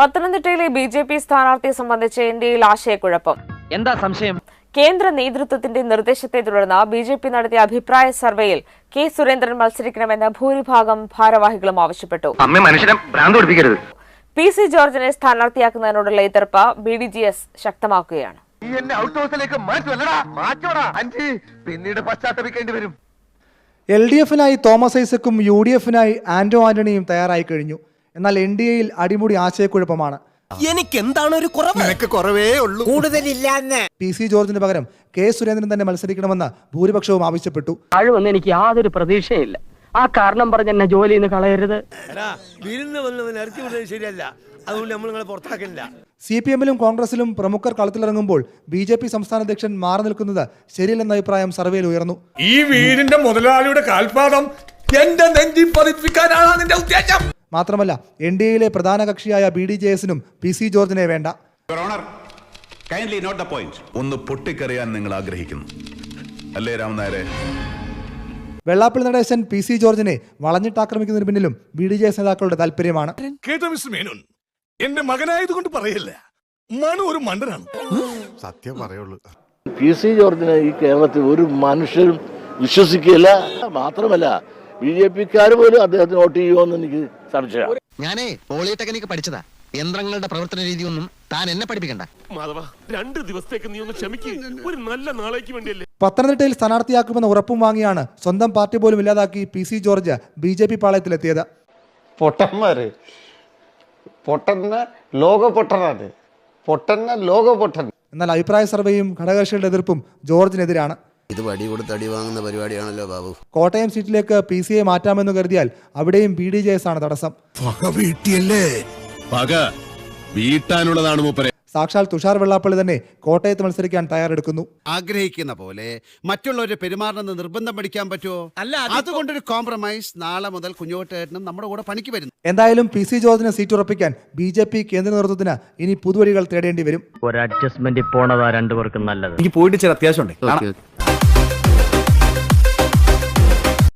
പത്തനംതിട്ടയിലെ B J P സ്ഥാനാർത്ഥിയെ സംബന്ധിച്ച് ഇന്ത്യയിൽ ആശയക്കുഴപ്പം. എന്താ സംശയം? കേന്ദ്ര നേതൃത്വത്തിന്റെ നിർദ്ദേശത്തെ തുടർന്ന് ബി ജെ പി നടത്തിയ അഭിപ്രായ സർവേയിൽ കെ സുരേന്ദ്രൻ മത്സരിക്കണമെന്ന് ഭൂരിഭാഗം ഭാരവാഹികളും ആവശ്യപ്പെട്ടു. പി സി ജോർജിനെ സ്ഥാനാർത്ഥിയാക്കുന്നതിനോടുള്ള എതിർപ്പ് ബി ഡി ജി എസ് ശക്തമാക്കുകയാണ്. പിന്നീട് പശ്ചാത്തപിക്കേണ്ടി വരും. എൽ ഡി എഫിനായി തോമസ് ഐസക്കും യു ഡി എഫിനായി ആന്റോ ആന്റണിയും തയ്യാറായി കഴിഞ്ഞു. എന്നാൽ എൻ ഡി എയിൽ അടിമുടി ആശയക്കുഴപ്പമാണ്. എനിക്ക് എന്താണ് ഒരു കുറവ്? നിനക്ക് കുറവേ ഉള്ളൂ. കൂടുതലില്ലാന്ന്. പി സി ജോർജിന് പകരം കെ സുരേന്ദ്രൻ തന്നെ മത്സരിക്കണമെന്ന് ഭൂരിപക്ഷവും ആവശ്യപ്പെട്ടു. താഴുവെന്ന് എനിക്ക് യാതൊരു പ്രതീക്ഷയില്ല. ആ കാരണം പറഞ്ഞ എന്നെ ജോലിയിൽ നിന്ന് കളയരുത് വിരുന്ന് വന്നവൻ ഇറക്കി വിടുന്നത് ശരിയല്ല. അതുകൊണ്ട് നമ്മൾ നിങ്ങളെ പുറത്താക്കില്ല സി പി എമ്മിലും കോൺഗ്രസിലും പ്രമുഖർ കളത്തിലിറങ്ങുമ്പോൾ ബി ജെ പി സംസ്ഥാന അധ്യക്ഷൻ മാറി നിൽക്കുന്നത് ശരിയല്ലെന്ന അഭിപ്രായം സർവേയിൽ ഉയർന്നു. ഈ വീടിന്റെ മുതലാളിയുടെ കാൽപാദം എന്റെ നെഞ്ചി പതിപ്പിക്കാനാണ് നിന്റെ ഉദ്ദേശം. മാത്രമല്ല എൻ ഡി എയിലെ പ്രധാന കക്ഷിയായ ബി ഡി ജെ എസിനും പി സി ജോർജിനെ വേണ്ട. കൈൻഡ്ലി നോട്ട് ദ പോയിന്റ് ഒന്ന് പൊട്ടിക്കറിയാൻ നിങ്ങൾ ആഗ്രഹിക്കുന്നു. അല്ലേ രാമനായരെ വെള്ളാപ്പള്ളി നടേശൻ പി സി ജോർജിനെ വളഞ്ഞിട്ടാക്രമിക്കുന്നതിന് പിന്നിലും ബി ഡി ജെ എസ് നേതാക്കളുടെ താല്പര്യമാണ്. കേട്ടോ മിസ് മേനോൻ. എന്റെ മകനായതുകൊണ്ട് പറയല്ല. മനു ഒരു മണ്ടനാണ്. സത്യം പറയുള്ളൂ. പി സി ജോർജിനെ ഈ കേരളത്തിൽ ഒരു മനുഷ്യരും വിശ്വസിക്കില്ല മാത്രമല്ല ബി ജെ പിക്കാർ പോലും അദ്ദേഹത്തിന് വോട്ട് ചെയ്യുമെന്ന് എനിക്ക് സംശയമാണ് ഞാനേ പോളിടെക്നിക് പഠിച്ചതാ. യന്ത്രങ്ങളുടെ പ്രവർത്തന രീതിയൊന്നും താൻ എന്നെ പഠിപ്പിക്കണ്ട. മാധവ രണ്ട് ദിവസത്തേക്ക് നീ ഒന്ന് ക്ഷമിക്ക്. ഒരു നല്ല നാളേക്ക് വേണ്ടിയല്ലേ? പത്തനംതിട്ടയിൽ സ്ഥാനാർത്ഥിയാക്കുമെന്ന ഉറപ്പും വാങ്ങിയാണ് സ്വന്തം പാർട്ടി പോലും ഇല്ലാതാക്കി P C George B J P പാളയത്തിലെത്തിയത്. പൊട്ടന്മാര്. പൊട്ടന്ന ലോക പൊട്ടനാണ് പൊട്ടന്ന ലോക പൊട്ടൻ എന്നാൽ അഭിപ്രായ സർവേയും ഘടകകക്ഷികളുടെ എതിർപ്പും ജോർജിനെതിരാണ്. ഇത് വടി കൊടുത്ത് അടി വാങ്ങുന്ന പരിപാടിയാണല്ലോ ബാബു. കോട്ടയം സീറ്റിലേക്ക് പി സിയെ മാറ്റാമെന്ന് കരുതിയാൽ അവിടെയും ബി ഡി ജെ എസ് ആണ് തടസ്സം. പക വീട്ടാനുള്ളതാണ് മൂപ്പരെ. സാക്ഷാൽ തുഷാർ വെള്ളാപ്പള്ളി തന്നെ കോട്ടയത്ത് മത്സരിക്കാൻ തയ്യാറെടുക്കുന്നു. ആഗ്രഹിക്കുന്ന പോലെ മറ്റുള്ളവരെ പെരുമാറണമെന്ന് നിർബന്ധം പഠിക്കാൻ പറ്റുമോ? അല്ല അതുകൊണ്ടൊരു കോംപ്രമൈസ് നാളെ മുതൽ കുഞ്ഞോട്ടേട്ടനും നമ്മുടെ കൂടെ പണിക്ക് വരുന്നു. എന്തായാലും പി സി ജോർജിനെ സീറ്റ് ഉറപ്പിക്കാൻ ബി ജെ പി കേന്ദ്ര നേതൃത്വത്തിന് ഇനി പുതുവഴികൾ തേടേണ്ടി വരും. ഒരു അഡ്ജസ്റ്റ്മെന്റ് പോണതാ രണ്ടുപേർക്കും നല്ലത്. എനിക്ക് പോയിട്ട് ചില അത്യാവശ്യമുണ്ട്.